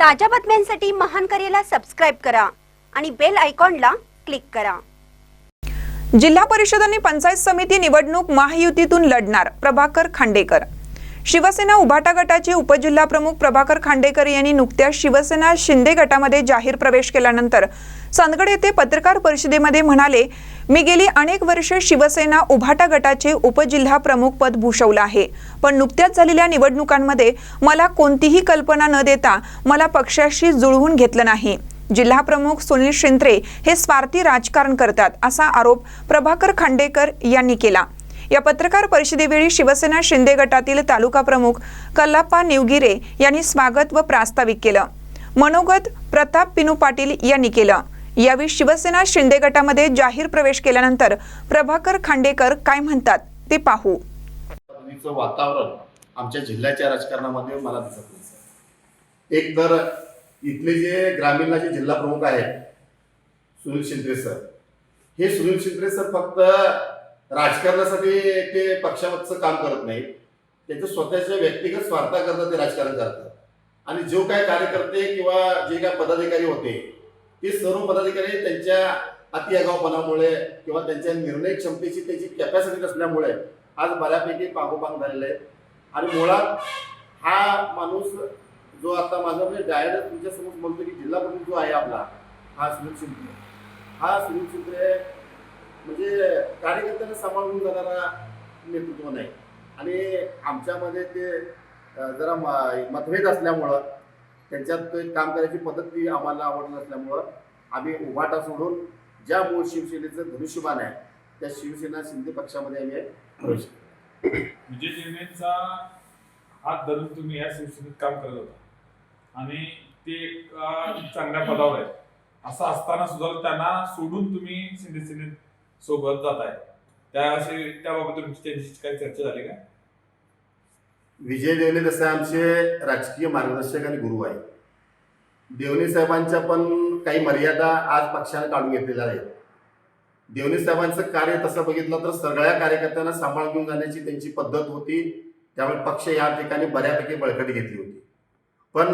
ताज्या बातम्यांसाठी महान करेला सबस्क्राईब करा आणि बेल आयकॉनला क्लिक करा. जिल्हा परिषद आणि पंचायत समिती निवडणूक महायुतीतून लढणार प्रभाकर खांडेकर. शिवसेना उभाटा गटाचे उपजिल्हा प्रमुख प्रभाकर खांडेकर यांनी नुकत्याच शिवसेना शिंदे गटामध्ये जाहीर प्रवेश केल्यानंतर चांदगड येथे पत्रकार परिषदेमध्ये म्हणाले मी गेली अनेक वर्षे शिवसेना उभाटा गटाचे उपजिल्हा प्रमुख पद भूषवलं आहे पण नुकत्याच झालेल्या निवडणुकांमध्ये मला कोणतीही कल्पना न देता मला पक्षाशी जुळवून घेतलं नाही. जिल्हा प्रमुख सुनील शिंत्रे हे स्वार्थी राजकारण करतात असा आरोप प्रभाकर खांडेकर यांनी केला. या पत्रकार परिषदेवेळी शिवसेना शिंदे गटातील तालुका प्रमुख कल्लाप्पा निवगिरे यांनी स्वागत व प्रास्ताविक केलं. मनोगत प्रताप पिनू पाटील यांनी केलं. यावेळी शिवसेना शिंदे गटामध्ये जाहीर प्रवेश केल्यानंतर प्रभाकर खांडेकर काय म्हणतात ते पाहू. वातावरण आमच्या जिल्ह्याच्या राजकारणामध्ये मला दिसत नाही एक तर इथले जे ग्रामीणला जे जिल्हा प्रमुख आहेत सुनील शिंत्रे सर. हे सुनील शिंत्रे सर फक्त राजकारणासाठी ते पक्षावरचं काम करत नाही त्यांचं स्वतःच्या व्यक्तिगत स्वार्थाकरता ते राजकारण करतात. आणि जो काय कार्यकर्ते किंवा जे काय पदाधिकारी होते ते सर्व पदाधिकारी त्यांच्या अतिआगावपणामुळे किंवा त्यांच्या निर्णय क्षमतेची त्याची कॅपॅसिटी नसल्यामुळे आज बऱ्यापैकी पागोपांग झालेले आहे आणि मुळात हा माणूस जो आता माझा म्हणजे डायरेक्ट तुमच्यासमोर बोलतो की जिल्हा प्रमुख जो आहे आपला हा सुनील शिंदे. हा सुनील शिंदे म्हणजे कार्यकर्त्यांना सांभाळून जाणारा नेतृत्व नाही. आणि आमच्यामध्ये ते जरा म- मतभेद असल्यामुळं त्यांच्यात काम करायची पद्धती आम्हाला आवडत नसल्यामुळं आम्ही उभाटा सोडून ज्या मूळ शिवसेनेचं धनुष्यबाण आहे त्या शिवसेना शिंदे पक्षामध्ये आम्ही प्रवेश केला. विजय निर्णयचा हात धरून तुम्ही या शिवसेनेत काम करत होता. आणि ते चांगल्या पदावर आहेत असं असताना सुद्धा त्यांना सोडून तुम्ही शिंदे सेनेत सोबत जात आहे. त्या अशी त्याबाबत तुमची त्यांची काही चर्चा झाली का? विजय देवणे जसे आमचे राजकीय मार्गदर्शक आणि गुरु आहेत. देवणे साहेबांच्या पण काही मर्यादा आज पक्षाने काढून घेतलेल्या आहेत. देवणे साहेबांचं कार्य तसं बघितलं तर सगळ्या कार्यकर्त्यांना सांभाळ घेऊन जाण्याची त्यांची पद्धत होती. त्यामुळे पक्ष या ठिकाणी बऱ्यापैकी बळकटी घेतली होती. पण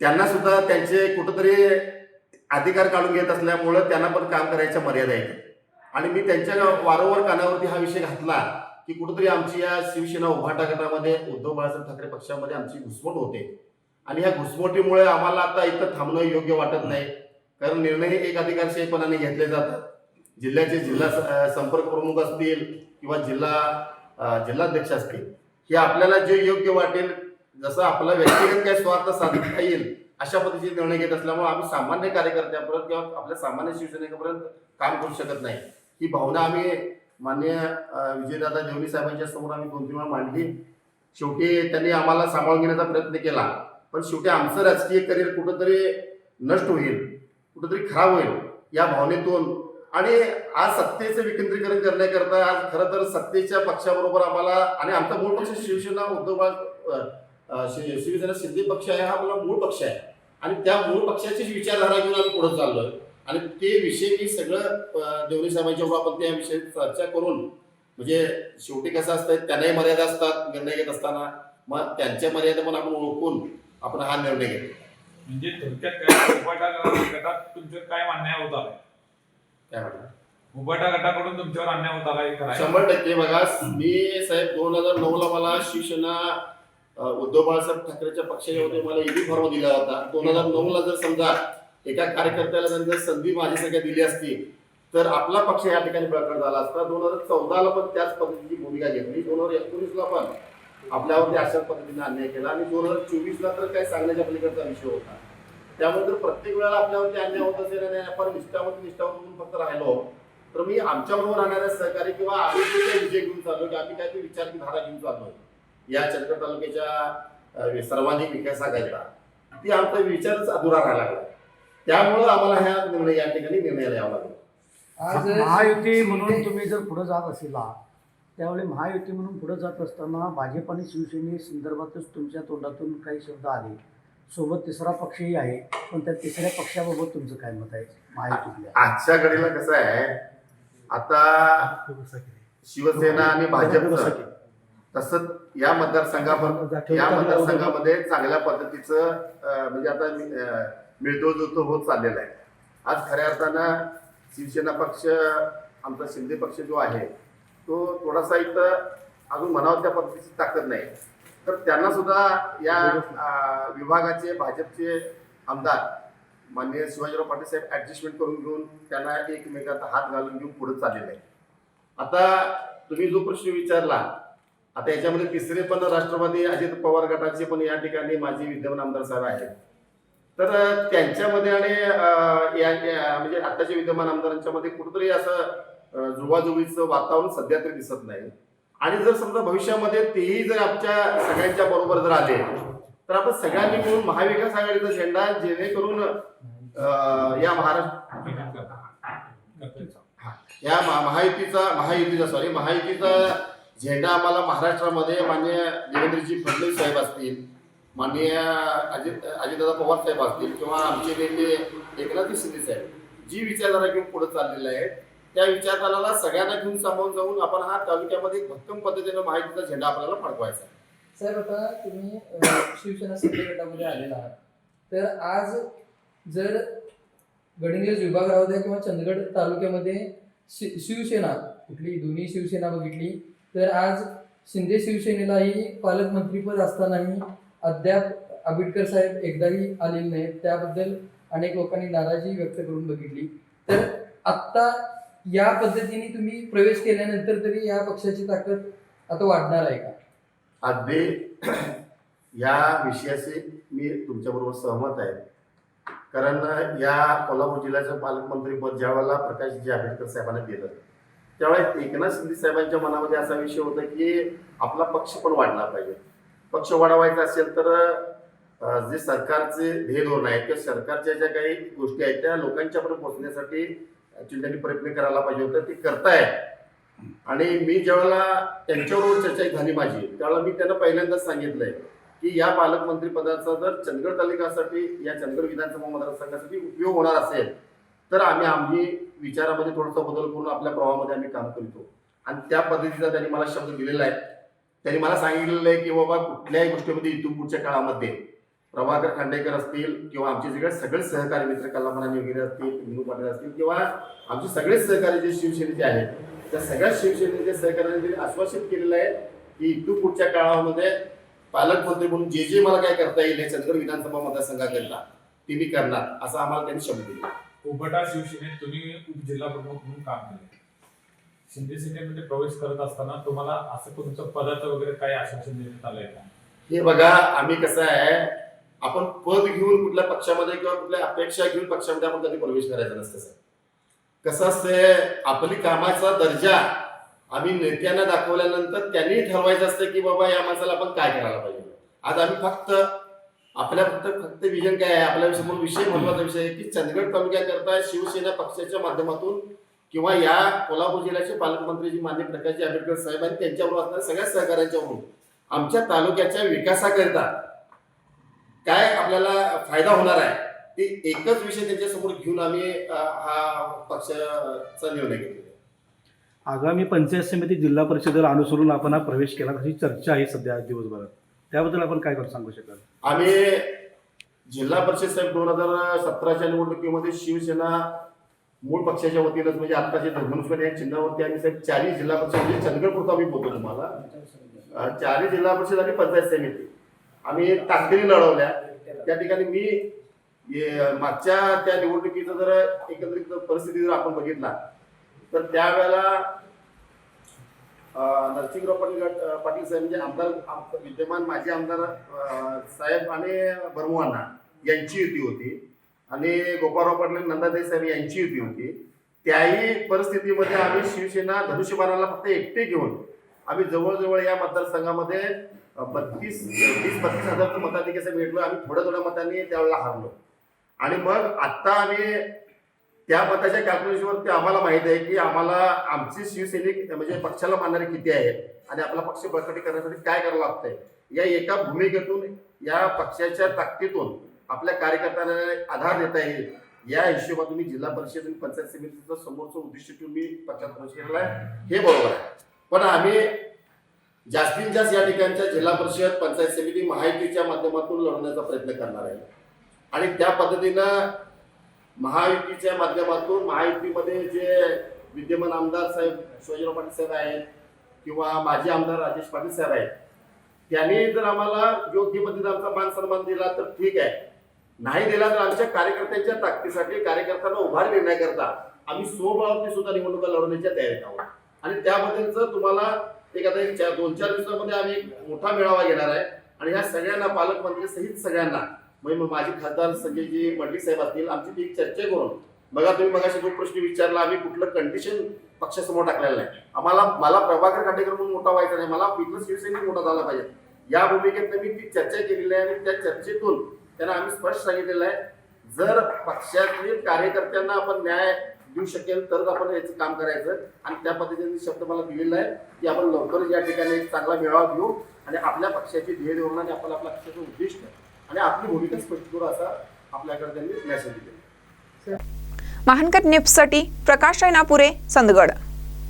त्यांना सुद्धा त्यांचे कुठंतरी अधिकार काढून घेत असल्यामुळं त्यांना पण काम करायच्या मर्यादा येतात आणि मी त्यांच्या वारंवार कानावरती हा विषय घातला की कुठेतरी आमची या शिवसेना उभाटा गटामध्ये उद्धव बाळासाहेब ठाकरे पक्षामध्ये आमची घुसमट होते. आणि ह्या घुसमटीमुळे आम्हाला आता इथं थांबणं योग्य वाटत नाही. कारण निर्णय हे एक अधिकारशाहीपणाने घेतले जातात. जिल्ह्याचे जिल्हा संपर्क प्रमुख असतील किंवा जिल्हा जिल्हाध्यक्ष असतील हे आपल्याला जे योग्य वाटेल जसं आपला व्यक्तिगत काही स्वार्थ साधता येईल अशा पद्धतीचे निर्णय घेत असल्यामुळे आम्ही सामान्य कार्यकर्त्यापर्यंत किंवा आपल्या सामान्य शिवसैनिकापर्यंत काम करू शकत नाही. ही भावना आम्ही मान्य विजयदादा देवणी साहेबांच्या समोर आम्ही दोन तीन वेळा मांडली. शेवटी त्यांनी आम्हाला सांभाळून घेण्याचा प्रयत्न केला. पण शेवटी आमचं राजकीय करिअर कुठंतरी नष्ट होईल कुठंतरी खराब होईल या भावनेतून. आणि आज सत्तेचं विकेंद्रीकरण करण्याकरता आज खरं तर सत्तेच्या पक्षाबरोबर आम्हाला आणि आमचा मूळ पक्ष शिवसेना उद्धव शि- शिवसेना शिंदे पक्ष आहे हा आपला मूळ पक्ष आहे. आणि त्या मूळ पक्षाचीच विचारधारा घेऊन आम्ही पुढे चाललोय. आणि ते विषय मी सगळं अं, देवणी साहेबांच्या आपण त्या विषयी चर्चा करून म्हणजे शेवटी कसं असतं त्यांनाही मर्यादा असतात निर्णय घेत असताना. मग त्यांच्या मर्यादा पण आपण ओळखून आपण हा निर्णय घेतो. म्हणजे थोडक्यात काय गटात तुमच्यावर काय अन्याय होत? आलाय काय म्हणतात गटाकडून तुमच्यावर अन्याय होत आलाय खरं आहे? शंभर टक्के. बघा मी साहेब दोन हजार नऊ ला मला शिवसेना उद्धव बाळासाहेब ठाकरेच्या पक्षाच्या होते मला ईडी फॉर्म दिला होता. दोन हजार नऊ ला जर समजा एका कार्यकर्त्याला जर संधी माझी सगळ्या दिली असती तर आपला पक्ष या ठिकाणी प्रकट झाला असता. दोन हजार चौदाला पण त्याच पद्धतीची भूमिका घेतली. दोन हजार एकोणीसला पण आपल्यावरती अशाच पद्धतीने अन्याय केला. आणि दोन हजार चोवीसला तर काही सांगण्याच्या पलीकडचा विषय होता. त्यामुळे जर प्रत्येक वेळेला आपल्यावरती अन्याय होत असेल आणि आपण निष्ठावरती निष्ठावर म्हणून फक्त राहिलो तर मी आमच्याबरोबर राहणाऱ्या सहकारी किंवा आम्ही विजय घेऊन चाललो की आम्ही काय ते विचारची धारा घेऊन चाललो या चंदगड तालुक्याच्या सर्वांगीण विकासाकरिता. ती आमचा विचारच अधुरा राहायला लागला. त्यामुळं आम्हाला ह्या निर्णय या ठिकाणी निर्णयाला यावं लागलं. आज महायुती म्हणून तुम्ही जर पुढे जात असेला त्यावेळी महायुती म्हणून पुढे जात असताना भाजप आणि शिवसेने संदर्भातच तुमच्या तोंडातून काही शब्द आले. सोबत तिसरा पक्षही आहे पण त्या तिसऱ्या पक्षाबाबत तुमचं काय मत आहे महायुतीतल्या? आजच्या घडीला कसं आहे आता शिवसेना आणि भाजपचं तसंच या मतदारसंघामध्ये या मतदारसंघामध्ये चांगल्या पद्धतीचं अं, म्हणजे आता अं, मिळतो जुळतो होत चाललेला आहे. आज खऱ्या अर्थानं शिवसेना पक्ष आमचा शिंदे पक्ष जो आहे तो थोडासा इथं अजून म्हणावं त्या पद्धतीची ताकद नाही. तर त्यांना सुद्धा या विभागाचे भाजपचे आमदार माननीय शिवाजीराव पाटील साहेब ऍडजस्टमेंट करून घेऊन त्यांना एकमेकांचा हात घालून घेऊन पुढे चाललेलं आहे आता तुम्ही जो प्रश्न विचारला आता याच्यामध्ये तिसरे पण राष्ट्रवादी अजित पवार गटाचे पण या ठिकाणी माजी विद्यमान आमदार साहेब आहेत. तर त्यांच्यामध्ये आणि म्हणजे आताच्या विद्यमान आमदारांच्या मध्ये कुठेतरी असं जुवाजुवीचं वातावरण सध्या तरी दिसत नाही. आणि जर समजा भविष्यामध्ये तेही जर आमच्या सगळ्यांच्या बरोबर जर आले तर आपण सगळ्यांनी मिळून महाविकास आघाडीचा झेंडा जेणेकरून या महाराष्ट्र या महा- महायुतीचा महायुतीचा सॉरी महायुतीचा झेंडा आम्हाला महाराष्ट्रामध्ये माननीय देवेंद्रजी फडणवीस साहेब असतील माननीय अजित अजितदादा पवार साहेब असतील किंवा आमचे नेते एकनाथ शिंदे साहेब जी विचारधारा घेऊन पुढे चाललेली आहे त्या विचारधाराला सगळ्यांना घेऊन सामावून जाऊन आपण हा तालुक्यामध्ये एक भक्कम पद्धतीनं माहितीचा झेंडा आपल्याला फडकवायचा आहे. साहेब आता तुम्ही शिवसेना सत्य गटामध्ये आलेला आहात तर आज जर गडिंग्लज विभाग राहू द्या किंवा चंदगड तालुक्यामध्ये शि शिवसेना कुठली दोन्ही शिवसेना बघितली तर आज शिंदे शिवसेनेलाही पालकमंत्रीपद असतानाही अद्याप आंबेडकर साहेब एकदाही आलेले नाहीत. त्याबद्दल अनेक लोकांनी नाराजी व्यक्त करून बघितली. तर आत्ता या पद्धतीने तुम्ही प्रवेश केल्यानंतर तरी या पक्षाची ताकद आता वाढणार आहे का? अगदी या विषयाशी मी तुमच्याबरोबर सहमत आहे. कारण या कोल्हापूर जिल्ह्याचं पालकमंत्रीपद ज्या वेळेला प्रकाशजी आंबेडकर साहेबांना दिलं त्यावेळेस एकनाथ शिंदे साहेबांच्या मनामध्ये असा विषय होता की आपला पक्ष पण वाढला पाहिजे. पक्ष वाढवायचा असेल तर जे सरकारचे ध्येय धोरण आहे किंवा सरकारच्या ज्या काही गोष्टी आहेत त्या लोकांच्यापर्यंत पोहोचण्यासाठी चिंतनी प्रयत्न करायला पाहिजे होतं ते करतायत आणि मी ज्यावेळेला त्यांच्याबरोबर चर्चा झाली माझी त्यावेळेला मी त्यांना पहिल्यांदाच सांगितलंय की या पालकमंत्री पदाचा जर चंदगड तालुक्यासाठी या चंदगड विधानसभा मतदारसंघासाठी उपयोग होणार असेल तर आम्ही आम्ही विचारामध्ये थोडासा बदल करून आपल्या प्रवाहामध्ये आम्ही काम करतो. आणि त्या पद्धतीचा त्यांनी मला शब्द दिलेला आहे. त्यांनी मला सांगितलेलं आहे की बाबा कुठल्याही गोष्टीमध्ये इथून पुढच्या काळामध्ये प्रभाकर खांडेकर असतील किंवा आमचे सगळे सगळे सहकारी मित्र कलामरानी वगैरे असतील विनू पाटील असतील किंवा आमचे सगळेच सहकारी जे शिवसेनेचे आहेत त्या सगळ्या शिवसेनेच्या सहकार्याने त्यांनी आश्वासित केलेलं आहे की इथून पुढच्या काळामध्ये पालकमंत्री म्हणून जे जे मला काय करता येईल हे चंद्र विधानसभा मतदारसंघाकरता ते मी करणार असं आम्हाला त्यांनी शब्द दिला. उबटा शिवसेनेत तुम्ही उपजिल्हा प्रमुख म्हणून काम केले शिंदे सेनेमध्ये प्रवेश करत असताना तुम्हाला असं तुमचं पदाचं वगैरे काही आश्वासन देण्यात आलंय का? हे बघा आम्ही कसं आहे आपण पद घेऊन कुठल्या पक्षामध्ये किंवा कुठल्या अपेक्षा घेऊन पक्षामध्ये आपण कधी प्रवेश करायचा नसतं सर कसं असतंय आपली कामाचा दर्जा आम्ही नेत्यांना दाखवल्यानंतर त्यांनी ठरवायचं असतं की बाबा या माणसाला आपण काय करायला पाहिजे? आज आम्ही फक्त आपल्या फक्त फक्त विजन काय आहे? आपल्यासमोर विषय महत्त्वाचा विषय आहे की चंदगड तालुक्याकरता शिवसेना पक्षाच्या माध्यमातून किंवा या कोल्हापूर जिल्ह्याचे पालकमंत्री जी मान्य प्रकाशजी आंबेडकर साहेब आणि त्यांच्याबरोबर असणाऱ्या सगळ्या सहकाऱ्यांच्यावरून आमच्या तालुक्याच्या विकासाकरिता काय आपल्याला फायदा होणार आहे ते एकच विषय त्यांच्यासमोर घेऊन आम्ही हा पक्षाचा निर्णय घेतलेला. आगामी पंचायत समिती जिल्हा परिषदेला अनुसरून आपण हा प्रवेश केला अशी चर्चा आहे सध्या दिवसभरात त्याबद्दल आपण काय करू सांगू शकाल आम्ही जिल्हा परिषद साहेब दोन हजार सतराच्या निवडणुकीमध्ये शिवसेना मूळ पक्षाच्या वतीनंच म्हणजे आत्ताचे धर्मनुष्कर या चिन्हावरती आम्ही साहेब चारही जिल्हा परिषद म्हणजे चंदगडपुरता आम्ही बोलतो तुम्हाला. चारही जिल्हा परिषद आणि पंचायत समिती. आम्ही ताकदीने लढवल्या. त्या ठिकाणी मी मागच्या त्या निवडणुकीचा जर एकत्रित परिस्थिती जर आपण बघितला तर त्यावेळेला नरसिंहराव पाटील पाटील साहेब म्हणजे आमदार विद्यमान माजी आमदार साहेब आणि बर्मुवांना यांची युती होती. आणि गोपाळराव पाटील नंदादेवी साहेब यांची युती होती. त्याही परिस्थितीमध्ये आम्ही शिवसेना धनुष्यबाणाला फक्त एकटे घेऊन आम्ही जवळजवळ या मतदारसंघामध्ये बत्तीस वीस बत्तीस हजार मताधिक्याचं भेटलो. आम्ही थोड्या थोड्या मतांनी त्यावेळेला हारलो. आणि मग आत्ता आम्ही त्या मताच्या कॅल्क्युलेशनवरती आम्हाला माहीत आहे की आम्हाला आमचे शिवसैनिक म्हणजे पक्षाला मानणारे किती आहेत आणि आपला पक्ष बळकटी करण्यासाठी काय करावं लागतंय. या एका भूमिकेतून या पक्षाच्या ताकदीतून आपल्या कार्यकर्त्यांना आधार देता येईल. या हिशोबातून मी जिल्हा परिषद आणि पंचायत समितीचं समोरचं उद्दिष्ट ठेवून मी पक्षात प्रवेश केलेला आहे. हे बरोबर आहे. पण आम्ही जास्तीत जास्त या ठिकाणच्या जिल्हा परिषद पंचायत समिती महायुतीच्या माध्यमातून लढवण्याचा प्रयत्न करणार आहे. आणि त्या पद्धतीनं महायुतीच्या माध्यमातून महायुतीमध्ये जे विद्यमान आमदार साहेब शिवाजीराव पाटील साहेब आहेत किंवा माजी आमदार राजेश पाटील साहेब आहेत त्यांनी जर आम्हाला योग्य पद्धतीने आमचा मान सन्मान दिला तर ठीक आहे. नाही दिला तर आमच्या कार्यकर्त्यांच्या ताकदीसाठी कार्यकर्त्यांना उभार देण्याकरता आम्ही स्वबळावरती सुद्धा निवडणुका लढवण्याच्या तयारीत आहोत. आणि त्याबद्दलच तुम्हाला एक आता एक चार दोन चार दिवसामध्ये आम्ही एक मोठा मेळावा घेणार आहे. आणि ह्या सगळ्यांना पालकमंत्री सहित सगळ्यांना म्हणजे मग माझे खासदार संजयजी मंडळी साहेब असतील आमची ती एक चर्चा करून बघा तुम्ही मगाशी जो प्रश्न विचारला आम्ही कुठलं कंडिशन पक्षासमोर टाकलेलं नाही. आम्हाला मला प्रभाकर काटेकर म्हणून मोठा व्हायचा नाही मला इथलं शिवसैनिक मोठा झाला पाहिजे. या भूमिकेत मी ती चर्चा केलेली आहे आणि त्या चर्चेतून त्यांना आम्ही स्पष्ट सांगितलेलं आहे. जर पक्षातील कार्यकर्त्यांना आपण न्याय देऊ शकेल तरच आपण याचं काम करायचं. आणि त्या पद्धतीने शब्द मला दिलेला आहे की आपण लवकरच या ठिकाणी एक चांगला मेळावा घेऊ आणि आपल्या पक्षाची ध्येय धोरण आणि आपल्या आपल्या पक्षाचं उद्दिष्ट आणि आपली भूमिका स्पष्ट करू असा आपल्याकडे त्यांनी मेसेज दिलेला महानकर नेप्ससाठी प्रकाश रायनापुरे संदगड